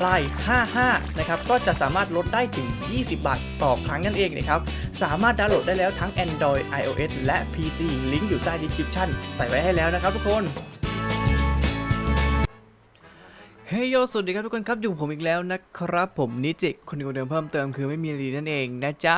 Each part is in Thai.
ปลาย 55 นะครับ ก็จะสามารถลดได้ถึง 20 บาทต่อครั้งนั่นเองนะครับ สามารถดาวน์โหลดได้แล้วทั้ง Android iOS และ PC ลิงก์อยู่ใต้ดีคริปชั่นใส่ไว้ให้แล้วนะครับทุกคน เฮ้ยโยสวัสดีครับทุกคนครับอยู่กับผมอีกแล้วนะครับ ผมนิจิคนเดิมเพิ่มเติมคือไม่มีรีนั่นเองนะจ๊ะ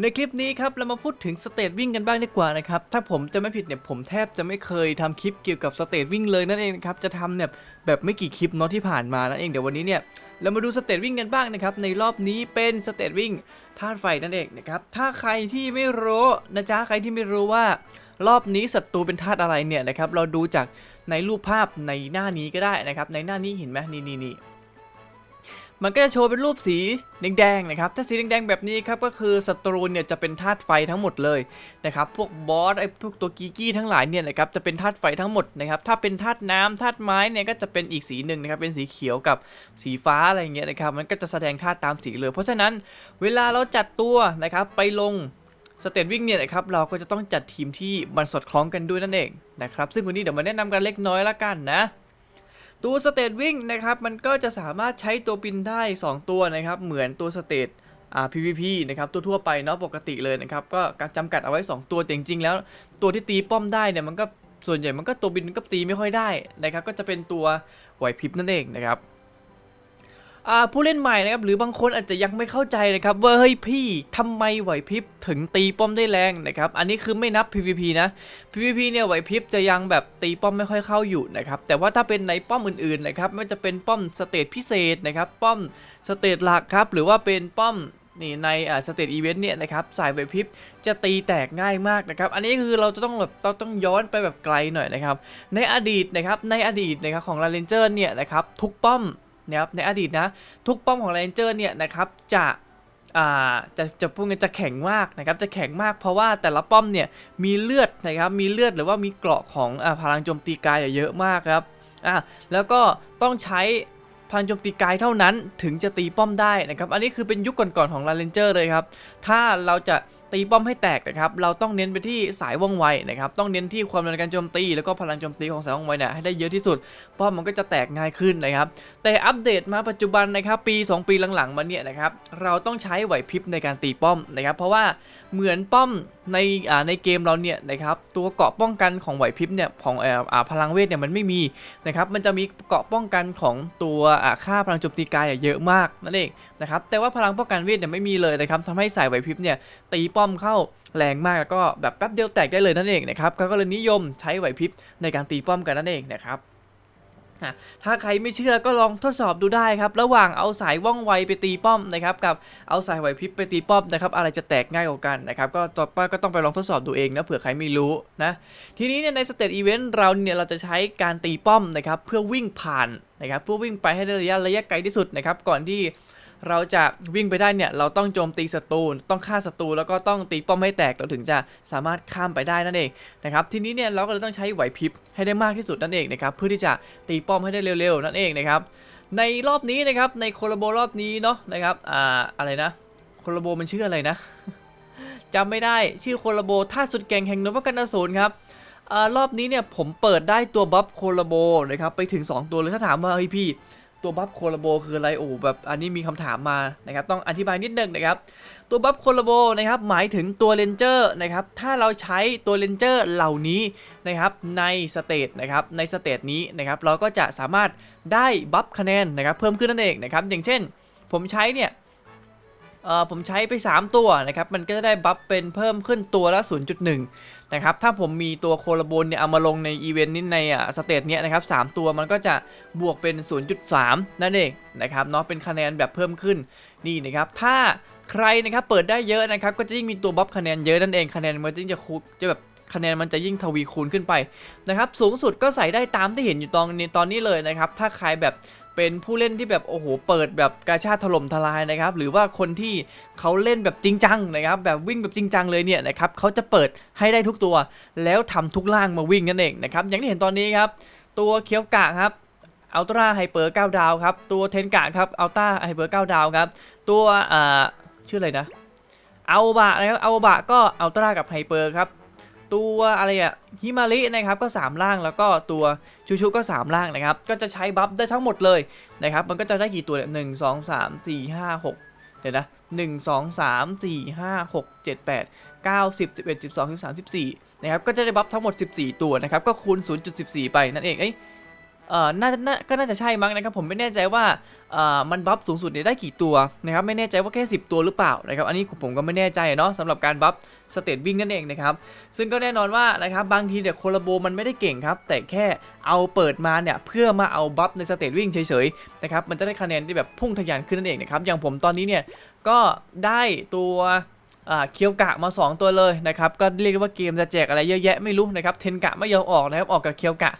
ในคลิปนี้ครับเรามาพูดถึงสเตจวิ่งกันบ้างดีกว่านะครับถ้าผมจะไม่ผิดเนี่ยผมแทบจะไม่เคยทำคลิปเกี่ยวกับสเตจวิ่งเลยนั่นเองนะครับจะทำเนี่ยแบบไม่กี่คลิปเนาะที่ผ่านมานั่นเองเดี๋ยววันนี้เนี่ยเรามาดูสเตจวิ่งกันบ้างนะครับในรอบนี้เป็นสเตจวิ่งธาตุไฟนั่นเองนะครับถ้าใครที่ไม่รู้นะจ๊ะใครที่ไม่รู้ว่ารอบนี้ศัตรูเป็นธาตุอะไรเนี่ยนะครับเราดูจาก ในรูปภาพในหน้านี้ก็ได้นะครับ ในหน้านี้เห็นไหมนี่นี่นี่มันก็จะโชว์เป็นรูปสีแดงๆนะครับ ถ้าสีแดงๆแบบนี้ครับก็คือศัตรูเนี่ยจะเป็นธาตุไฟทั้งหมดเลยนะครับ พวกบอสไอ้พวกตัวกีกี้ทั้งหลายเนี่ยนะครับจะเป็นธาตุไฟทั้งหมดนะครับ ถ้าเป็นธาตุน้ำธาตุไม้เนี่ยก็จะเป็นอีกสีหนึ่งนะครับ เป็นสีเขียวกับสีฟ้าอะไรเงี้ยนะครับ มันก็จะแสดงธาตุตามสีเลย เพราะฉะนั้นเวลาเราจัดตัวนะครับไปลง สเตตวิ่งเนี่ยนะครับเราก็จะต้องจัดทีมที่มันสอดคล้องกันด้วยนั่นเองนะครับซึ่งวันนี้เดี๋ยวมาแนะนำกันเล็กน้อยละกันนะ ตัวสเตตวิ่งนะครับมันก็จะสามารถใช้ตัวบินได้ 2 ตัวนะครับเหมือนตัวสเตตอ่า PVP นะครับตัวทั่วไปเนาะปกติเลยนะครับก็จำกัดเอาไว้ 2 ตัวแต่จริงๆแล้ว ตัวที่ตีป้อมได้เนี่ยมันก็ส่วนใหญ่มันก็ตัวบินก็ตีไม่ค่อยได้นะครับก็จะเป็นตัวไหวพริบนั่นเองนะครับ ผู้เล่นใหม่นะครับหรือบางคนอาจจะยังไม่เข้าใจนะครับว่าเฮ้ยพี่ทำไมไหวพริบถึงตีป้อมได้แรงนะครับอันนี้คือไม่นับ PVP นะ PVP เนี่ยไหวพริบจะยังแบบตีป้อมไม่ค่อยเข้าอยู่นะครับแต่ว่าถ้าเป็นในป้อมอื่นๆนะครับไม่ว่าจะเป็นป้อมสเตจพิเศษนะครับป้อมสเตจหลักครับหรือว่าเป็นป้อมนี่ในอ่าสเตจอีเวนต์เนี่ยนะครับสายไหวพริบจะตีแตกง่ายมากนะครับ อันนี้คือเราจะต้องแบบต้องต้องย้อนไปแบบไกลหน่อยนะครับ ในอดีตนะครับในอดีตนะครับของลาเรนเจอร์เนี่ยนะครับทุกป้อม นะครับในอดีตนะ ทุกป้อมของลาเรนเจอร์เนี่ยนะครับจะจะจะพูดกันจะแข็งมากนะครับจะแข็งมากเพราะว่าแต่ละป้อมเนี่ยมีเลือดนะครับมีเลือดหรือว่ามีเกราะของอพลังโจมตีกายเยอะมากครับอ่าแล้วก็ต้องใช้พลังโจมตีกายเท่านั้นถึงจะตีป้อมได้นะครับอันนี้คือเป็นยุคก่อนๆของลาเรนเจอร์เลยครับถ้าเราจะ ตีป้อมให้แตกนะครับ เราต้องเน้นไปที่สายว่องไวนะครับ ต้องเน้นที่ความเร็วในการโจมตี แล้วก็พลังโจมตีของสายว่องไวเนี่ยให้ได้เยอะที่สุด ป้อมมันก็จะแตกง่ายขึ้นนะครับ แต่อัปเดตมาปัจจุบันนะครับ ปี 2 ปีหลังๆมาเนี่ยนะครับ เราต้องใช้ไหวพริบในการตีป้อมนะครับ เพราะว่าเหมือนป้อมในในเกมเราเนี่ยนะครับตัวเกาะป้องกันของไหวพริบเนี่ยของออพลังเวทเนี่ยมันไม่มีนะครับ มันจะมีเกาะป้องกันของตัวค่าพลังโจมตีกายเยอะมากนั่นเองนะครับ แต่ว่าพลังป้องกันเวทเนี่ยไม่มีเลยนะครับทำให้สายไหวพริบเนี่ยตีป้อมเข้าแรงมากแล้วก็แบบแป๊บเดียวแตกได้เลยนั่นเองนะครับเขาก็เลยนิยมใช้ไหวพริบในการตีป้อมกันนั่นเองนะครับถ้าใครไม่เชื่อก็ลองทดสอบดูได้ครับ ระหว่างเอาสายว่องไวไปตีป้อมนะครับกับเอาสายไหวพริบไปตีป้อมนะครับอะไรจะแตกง่ายกว่ากันนะครับก็ต่อไปก็ต้องไปลองทดสอบดูเองนะเผื่อใครไม่รู้นะทีนี้เนี่ยในสเตตอีเวนต์เราเนี่ยเราจะใช้การตีป้อมนะครับเพื่อวิ่งผ่านนะครับเพื่อวิ่งไปให้ได้ระยะระยะไกลที่สุดนะครับก่อนที่ เราจะวิ่งไปได้เนี่ยเราต้องโจมตีศัตรูต้องฆ่าศัตรูแล้วก็ต้องตีป้อมให้แตกเราถึงจะสามารถข้ามไปได้นั่นเองนะครับทีนี้เนี่ยเราก็เลยต้องใช้ไหวพริบให้ได้มากที่สุดนั่นเองนะครับเพื่อที่จะตีป้อมให้ได้เร็วๆนั่นเองนะครับในรอบนี้นะครับในโคลาโบรอบนี้เนาะนะครับอ่าอะไรนะโคลาโบมันชื่ออะไรนะจำไม่ได้ชื่อโคลาโบท่าสุดแกร่งแห่งนพกันอสูรครับอ่ารอบนี้เนี่ยผมเปิดได้ตัวบัฟโคลาโบนะครับไปถึง 2 ตัวเลยถ้าถามว่าเฮ้ยพี่ ตัวบัฟโคลาโบคืออะไรโอ้แบบอันนี้มีคำถามมานะครับต้องอธิบายนิดนึงนะครับตัวบัฟโคลาโบนะครับหมายถึงตัวเลนเจอร์นะครับถ้าเราใช้ตัวเลนเจอร์เหล่านี้นะครับในสเตทนะครับในสเตทนี้นะครับเราก็จะสามารถได้บัฟคะแนนนะครับเพิ่มขึ้นนั่นเองนะครับอย่างเช่น ผมใช้เนี่ย เอ่อผมใช้ไป 3 ตัวนะครับ มันก็จะได้บัฟเป็นเพิ่มขึ้นตัวละ 0.1 นะครับ ถ้าผมมีตัวโคลาโบนเนี่ยเอามาลงในอีเวนต์นี้ในอะสเตตเนี้ยนะครับสามตัวมันก็จะบวกเป็น 0.3 นั่นเองนะครับเนาะเป็นคะแนนแบบเพิ่มขึ้นนี่นะครับ ถ้าใครนะครับเปิดได้เยอะนะครับ ก็จะยิ่งมีตัวบัฟคะแนนเยอะนั่นเองคะแนนมันจะยิ่งจะคูณจะแบบคะแนนมันจะยิ่งทวีคูณขึ้นไปนะครับสูงสุดก็ใส่ได้ตามที่เห็นอยู่ตอนนี้ตอนนี้เลยนะครับถ้าใครแบบ เป็นผู้เล่นที่แบบโอ้โหเปิดแบบกาชาถล่มทลายนะครับ หรือว่าคนที่เขาเล่นแบบจริงจังนะครับ แบบวิ่งแบบจริงจังเลยเนี่ยนะครับเขาจะเปิดให้ได้ทุกตัว แล้วทำทุกล่างมาวิ่งนั่นเองนะครับ อย่างที่เห็นตอนนี้ครับ ตัวเคียวกะครับอัลตร้าไฮเปอร์9ดาวครับ ตัวเทนกะครับอัลตร้าไฮเปอร์9ดาวครับ ตัวอ่าชื่ออะไรนะอัลบะนะครับอัลบะก็อัลตร้ากับไฮเปอร์ครับ ตัวอะไรอะฮิมารินะครับก็ 3 ล่างแล้วก็ตัวชูชูก็ 3 ล่างนะครับ ก็จะใช้บัฟได้ทั้งหมดเลยนะครับ มันก็จะได้กี่ตัวเนี่ยหนึ่งสองสามสี่ห้าหกเดี๋ยวนะหนึ่งสองสามสี่ห้าหกเจ็ดแปดเก้าสิบสิบเอ็ดสิบสองสิบสามสิบสี่นะครับ ก็จะได้บัฟทั้งหมด 14 ตัวนะครับ ก็คูณ 0.14 ไปนั่นเองเอ้ เอ่อน่าน่าก็น่าจะใช่มั้งนะครับผมไม่แน่ใจว่าเอ่อมันบัฟสูงสุดเนี่ยได้กี่ตัวนะครับไม่แน่ใจว่าแค่ 10 ตัวหรือเปล่านะครับอันนี้ผมก็ไม่แน่ใจเนาะสำหรับการบัฟสเตตวิ่งนั่นเองนะครับซึ่งก็แน่นอนว่านะครับบางทีเนี่ยโคลาโบมันไม่ได้เก่งครับแต่แค่เอาเปิดมาเนี่ยเพื่อมาเอาบัฟในสเตตวิ่งเฉยๆนะครับมันจะได้คะแนนที่แบบพุ่งทะยานขึ้นนั่นเองนะครับอย่างผมตอนนี้เนี่ยก็ได้ตัวเคียวกะมา 2 ตัวเลยนะครับก็เรียกว่าเกมจะแจกอะไรเยอะแยะไม่รู้นะครับเทนกะไม่ยอมออกนะครับออกกับเคียวกะ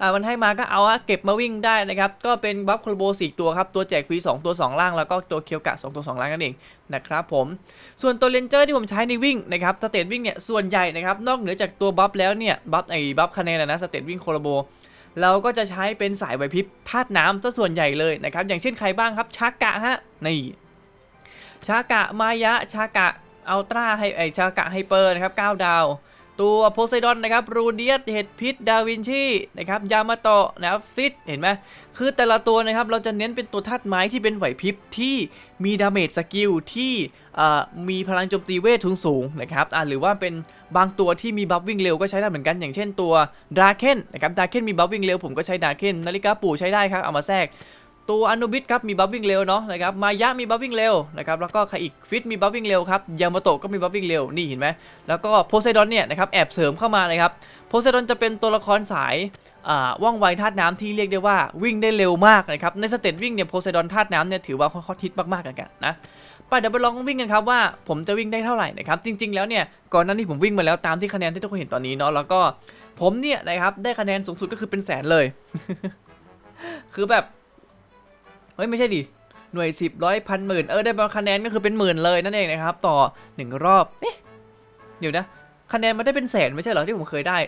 อ่ามันให้มาก็เอาอะเก็บมาวิ่งได้นะครับ ก็เป็นบัฟโคลโบสี่ตัวครับ ตัวแจกฟรี 2 ตัว 2 ล่าง แล้วก็ตัวเคียวกะ 2 ตัว 2 ล่างนั่นเองนะครับผม ส่วนตัวเลนเจอร์ที่ผมใช้ในวิ่งนะครับสเตตวิ่งเนี่ยส่วนใหญ่นะครับนอกเหนือจากตัวบัฟแล้วเนี่ยบัฟไอ้บัฟคะแนนนะสเตตวิ่งโคลโบเราก็จะใช้เป็นสายไวพริบธาตุน้ำซะส่วนใหญ่เลยนะครับอย่างเช่นใครบ้างครับชากะฮะนี่ชากะมายะชากะอัลตร้าไฮไอชากะไฮเปอร์นะครับ9ดาว ตัวโพไซดอนนะครับรูเดียสเห็ดพิษดาวินชีนะครับยามาโตะนะครับฟิตเห็นไหมคือแต่ละตัวนะครับเราจะเน้นเป็นตัวธาตุไม้ที่เป็นไหวพริบที่มีดาเมจสกิลที่มีพลังโจมตีเวทสูงสูงๆนะครับอ่าหรือว่าเป็นบางตัวที่มีบัฟวิ่งเร็วก็ใช้ได้เหมือนกัน อย่างเช่นตัวดราเคนนะครับดราเคนมีบัฟวิ่งเร็วผมก็ใช้ดราเคนนาฬิกาปู่ใช้ได้ครับเอามาแทรก ตัวอนุบิทครับมีบัฟวิ่งเร็วเนาะนะครับมายะมีบัฟวิ่งเร็วนะครับแล้วก็ใครอีกฟิตมีบัฟวิ่งเร็วครับยามาโตะก็มีบัฟวิ่งเร็วนี่เห็นไหมแล้วก็โพไซดอนเนี่ยนะครับแอบเสริมเข้ามาเลยครับโพไซดอนจะเป็นตัวละครสายอ่าว่องไวธาตุน้ำที่เรียกได้ว่าวิ่งได้เร็วมากนะครับในสเตตวิ่งเนี่ยโพไซดอนธาตุน้ำเนี่ยถือว่าฮอตฮิตมากๆกันนะไปเดี๋ยวไปลองวิ่งกันครับว่าผมจะวิ่งได้เท่าไหร่นะครับจริง ๆ แล้วเนี่ยก่อนหน้านี้ผมวิ่งมาแล้วตามที่คะแนนที่ทุกคนเห็นตอนนี้เนาะแล้วก็ผมเนี่ยนะครับได้คะแนนสูงสุดก็คือเป็นแสนเลย คือแบบ เฮ้ยไม่ใช่ดิหน่วยสิบร้อยพันหมื่นเออได้มาคะแนนก็คือเป็นหมื่นเลยนั่นเองนะครับ ต่อหนึ่งรอบเอ๊ะเดี๋ยวนะคะแนนมันได้เป็นแสนไม่ใช่เหรอที่ผมเคยได้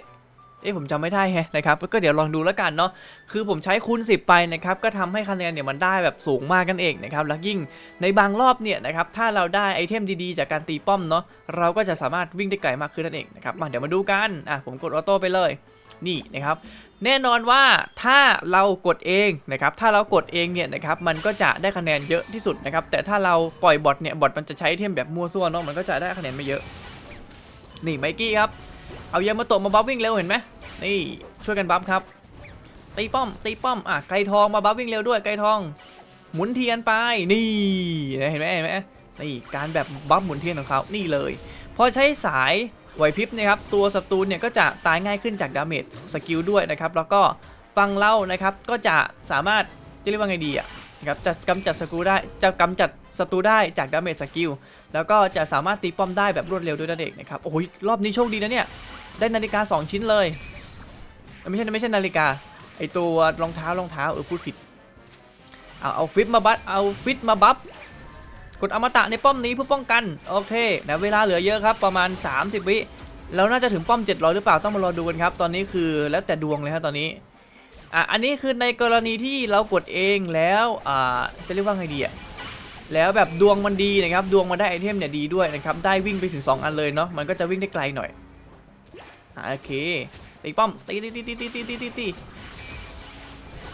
เอ๊ะผมจำไม่ได้แฮะนะครับก็เดี๋ยวลองดูแล้วกันเนาะคือผมใช้คูณ 10 ไปนะครับก็ทำให้คะแนนเนี่ยมันได้แบบสูงมากกันเองนะครับแล้วยิ่งในบางรอบเนี่ยนะครับถ้าเราได้ไอเทมดีๆ จากการตีป้อมเนาะเราก็จะสามารถวิ่งได้ไกลมากขึ้นนั่นเองนะครับมาเดี๋ยวมาดูกันอะผมกดออโต้ไปเลยนี่นะครับ แน่นอนว่าถ้าเรากดเองนะครับถ้าเรากดเองเนี่ยนะครับมันก็จะได้คะแนนเยอะที่สุดนะครับแต่ถ้าเราปล่อยบอทเนี่ยบอทมันจะใช้เทมแบบมั่วซั่วเนาะมันก็จะได้คะแนนไม่เยอะ นี่ไมกี้ครับเอายามาโตะมาบัฟวิ่งเร็วเห็นไหมนี่ช่วยกันบัฟครับตีป้อมตีป้อมอะไกลทองมาบัฟวิ่งเร็วด้วยไกลทอง หมุนเทียนไปนี่เห็นไหมเห็นไหมนี่การแบบบัฟหมุนเทียนของเขานี่เลยพอใช้สาย ไหวพริบนะครับตัวศัตรูเนี่ยก็จะตายง่ายขึ้นจากดาเมจสกิลด้วยนะครับแล้วก็ฟังเล่านะครับก็จะสามารถจะเรียกว่าไงดีอะนะครับจะกำจัดสกิลได้จะกำจัดศัตรูได้จากดาเมจสกิลแล้วก็จะสามารถตีป้อมได้แบบรวดเร็วด้วยนั่นเองนะครับโอ้ยรอบนี้โชคดีนะเนี่ยได้นาฬิกา 2 ชิ้นเลยเอ้ยไม่ใช่ไม่ใช่นาฬิกาไอตัวรองเท้ารองเท้าเออพูดผิดเอาเอาฟิตมาบัฟเอาฟิตมาบัฟ กดอมตะในป้อมนี้เพื่อป้องกัน โอเคนะเวลาเหลือเยอะครับประมาณ 30 วิเราน่าจะถึงป้อม 700 หรือเปล่าต้องมารอดูกันครับ ตอนนี้คือแล้วแต่ดวงเลยครับตอนนี้อะอันนี้คือในกรณีที่เรากดเองแล้วอ่าจะเรียกว่าไงดีอะแล้วแบบดวงมันดีนะครับดวงมันได้ไอเทมเนี่ยดีด้วยนะครับได้วิ่งไปถึง 2 อันเลยเนาะมันก็จะวิ่งได้ไกลหน่อยโอเคตีป้อมตีตีตีตีตีตีตี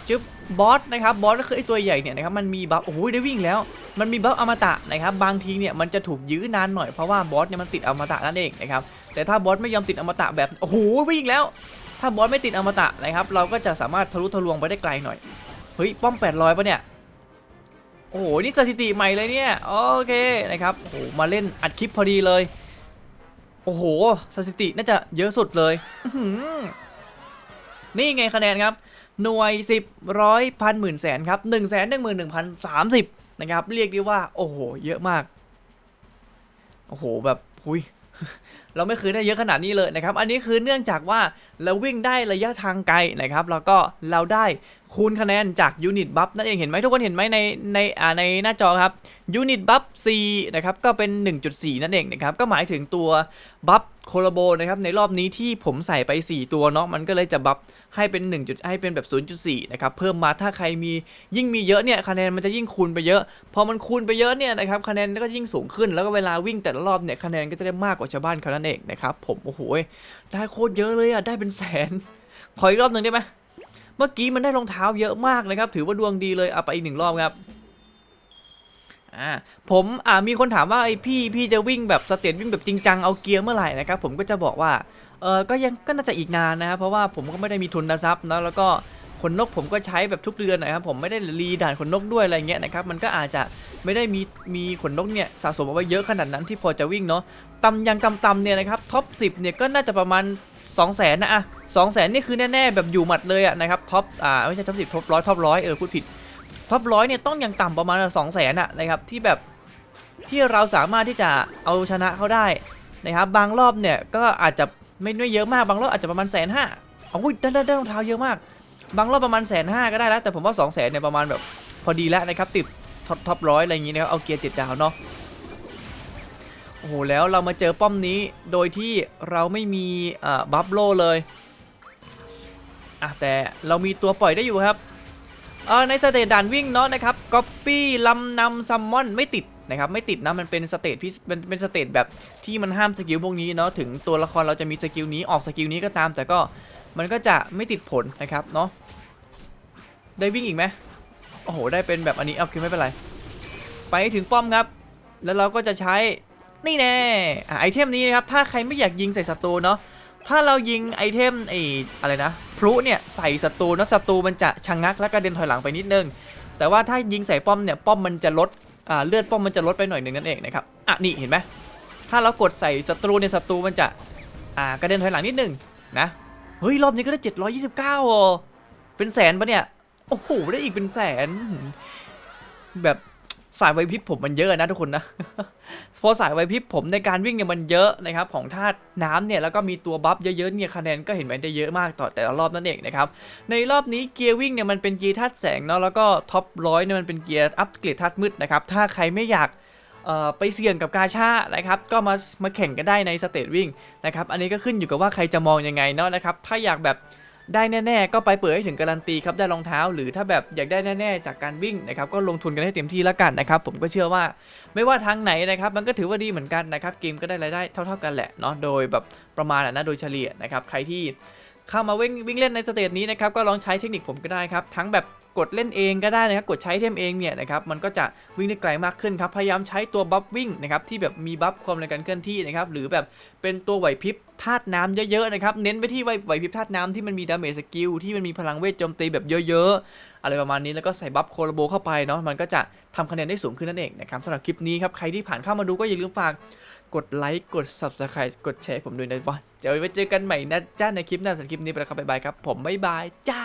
จึ๊บ บอสนะครับบอสก็คือไอตัวใหญ่เนี่ยนะครับมันมีบัฟโอ้โหได้วิ่งแล้ว มันมีบัฟอมตะนะครับบางทีเนี่ยมันจะถูกยื้อนานหน่อยเพราะว่าบอสเนี่ยมันติดอมตะนั่นเองนะครับแต่ถ้าบอสไม่ยอมติดอมตะแบบโอ้โหวิ่งแล้ว ถ้าบอสไม่ติดอมตะนะครับเราก็จะสามารถทะลุทะลวงไปได้ไกลหน่อยเฮ้ยป้อม800ปะเนี่ยโอ้โหนี่สถิติใหม่เลยเนี่ยโอเคนะครับโอ้โหมาเล่นอัดคลิปพอดีเลยโอ้โหสถิติน่าจะเยอะสุดเลยนี่ไงคะแนนครับ หน่วย 10ร้อยพันหมื่นแสนครับ1นึ่งแสนหนึ่งหมื่นหนึ่งพันสามสิบนะครับเรียกได้ว่า โอ้โห เยอะมาก โอ้โห แบบหุยเราไม่เคยได้เยอะขนาดนี้เลยนะครับ อันนี้คือเนื่องจากว่าเราวิ่งได้ระยะทางไกลนะครับ แล้วก็เราได้ คูณคะแนนจากยูนิตบัฟนั่นเองเห็นไหมทุกคนเห็นไหมในในอ่าในหน้าจอครับยูนิตบัฟ C นะครับก็เป็น 1.4 นั่นเองนะครับก็หมายถึงตัวบัฟโคโลโบนะครับในรอบนี้ที่ผมใส่ไป 4 ตัวเนาะมันก็เลยจะบัฟให้เป็น 1 จุดให้เป็นแบบ 0.4 นะครับ เพิ่มมาถ้าใครมียิ่งมีเยอะเนี่ยคะแนนมันจะยิ่งคูณไปเยอะ พอมันคูณไปเยอะเนี่ยนะครับคะแนนก็ยิ่งสูงขึ้นแล้วก็เวลาวิ่งแต่ละรอบเนี่ยคะแนนก็จะได้มากกว่าชาวบ้านเขานั่นเองนะครับผมโอ้โหได้โคตรเยอะเลยอะได้เป็นแสนขออีกรอบหนึ่งได้ไหม มื่อกี้มันได้รองเท้าเยอะมากนะครับ ถือว่าดวงดีเลยเอาไปอีกหนึ่งรอบครับอ่าผมอ่ามีคนถามว่าไอพี่พี่จะวิ่งแบบสเตจวิ่งแบบจริงจังเอาเกียร์เมื่อไหร่นะครับผมก็จะบอกว่าเออก็ยังก็น่าจะอีกนานนะครับเพราะว่าผมก็ไม่ได้มีทุนทรัพย์นะแล้วก็ขนนกผมก็ใช้แบบทุกเดือนนะครับผมไม่ได้รีด่านขนนกด้วยอะไรเงี้ยนะครับมันก็อาจจะไม่ได้มีมีขนนกเนี่ยสะสมเอาไว้เยอะขนาดนั้นที่พอจะวิ่งเนาะตำยังตำๆเนี่ยนะครับท็อป10เนี่ยก็น่าจะประมาณ 2 0 0แสนนะอะสองแสนนี่คือแน่ๆแบบอยู่หมัดเลยอะนะครับท็อปอ่าไม่ใช่ท็อปสิบท็อปร้อยท็อปร้อยเออพูดผิดท็อปร้อยเนี่ยต้องอย่างต่ำประมาณสองแสนอะนะครับที่แบบที่เราสามารถที่จะเอาชนะเขาได้นะครับบางรอบเนี่ยก็อาจจะไม่ไม่เยอะมากบางรอบอาจจะประมาณแสนห้าโอ้ยได้ได้ได้รองเท้าเยอะมาก บางรอบประมาณแสนห้าก็ได้แล้วแต่ผมว่า2องแสนเนี่ยประมาณแบบพอดีแล้วนะครับติดท็อปท็อปร้อยอะไรอย่างงี้นะครับเอาเกียร์เจ็ดดาวเนาะ โอ้โหแล้วเรามาเจอป้อมนี้โดยที่เราไม่มีบัฟโลเลยอะแต่เรามีตัวปล่อยได้อยู่ครับเออในสเตจด่านวิ่งเนาะนะครับก๊อปปี้ลำนำซัมมอนไม่ติดนะครับไม่ติดนะมันเป็นสเตจพิเศษเป็นเป็นสเตจแบบที่มันห้ามสกิลพวกนี้เนาะถึงตัวละครเราจะมีสกิลนี้ออกสกิลนี้ก็ตาม แต่ก็มันก็จะไม่ติดผลนะครับเนาะได้วิ่งอีกไหมโอ้โหได้เป็นแบบอันนี้เอาคือไม่เป็นไร ไปถึงป้อมครับ แล้วเราก็จะใช้ นี่แน่ไอเทมนี้นะครับ ถ้าใครไม่อยากยิงใส่ศัตรูเนาะถ้าเรายิงไอเทมไออะไรนะพลุเนี่ยใส่ศัตรูเนาะศัตรูมันจะชะงงักและกระเด็นถอยหลังไปนิดนึง แต่ว่าถ้ายิงใส่ป้อมเนี่ยป้อมมันจะลดเลือดป้อมมันจะลดไปหน่อยหนึ่งนั่นเองนะครับอะนี่เห็นไหมถ้าเรากดใส่ศัตรูเนี่ยศัตรูมันจะอ่ากระเด็นถอยหลังนิดนึงนะเฮ้ยรอบนี้ก็ได้ 729อ๋อเป็นแสนปะเนี่ยโอ้โหได้อีกเป็นแสน แบบ สายไวพริบผมมันเยอะนะทุกคนนะพอสายไวพริบผมในการวิ่งเนี่ยมันเยอะนะครับของธาตุน้ำเนี่ยแล้วก็มีตัวบัฟเยอะๆเนี่ยคะแนนก็เห็นไหมได้เยอะมากต่อแต่ละรอบนั่นเองนะครับในรอบนี้เกียร์วิ่งเนี่ยมันเป็นเกียร์ธาตุแสงเนาะแล้วก็ท็อปร้อยเนี่ยมันเป็นเกียร์อัปเกรดธาตุมืดนะครับถ้าใครไม่อยากไปเสี่ยงกับกาชานะครับ ก็มามาแข่งกันได้ในสเตจวิ่งนะครับ อันนี้ก็ขึ้นอยู่กับว่าใครจะมองยังไงเนาะนะครับ ถ้าอยากแบบ ได้แน่ๆก็ไปเปิดให้ถึงการันตีครับได้รองเท้า หรือถ้าแบบอยากได้แน่ๆจากการวิ่งนะครับก็ลงทุนกันให้เต็มที่แล้วกันนะครับผมก็เชื่อว่าไม่ว่าทางไหนนะครับมันก็ถือว่าดีเหมือนกันนะครับเกมก็ได้รายได้เท่า ๆกันแหละเนาะโดยแบบประมาณนะโดยเฉลี่ยนะครับใครที่เข้ามาวิ่งวิ่งเล่นในสเตจนี้นะครับก็ลองใช้เทคนิคผมก็ได้ครับทั้งแบบ กดเล่นเองก็ได้นะครับกดใช้เทมเองเนี่ยนะครับมันก็จะวิ่งได้ไกลมากขึ้นครับพยายามใช้ตัวบัฟวิ่งนะครับที่แบบมีบัฟความเร็วการเคลื่อนที่นะครับหรือแบบเป็นตัวไหวพริบธาตุน้ำเยอะๆนะครับเน้นไปที่ไหวไหวพริบธาตุน้ำที่มันมีดาเมจสกิลที่มันมีพลังเวทโจมตีแบบเยอะๆ อะไรประมาณนี้แล้วก็ใส่บัฟโคโลโบเข้าไปเนาะมันก็จะทำคะแนนได้สูงขึ้นนั่นเองนะครับสำหรับคลิปนี้ครับใครที่ผ่านเข้ามาดูก็อย่าลืมฝากกดไลค์กด subscribe กดแชร์ผมด้วยนะว่าเดี๋ยวไว้เจอกันใหม่นะจ้าในคลิปหน้าสำหรับคลิปนี้ไปแล้วครับบ๊ายบายครับผมบ๊ายบายจ้า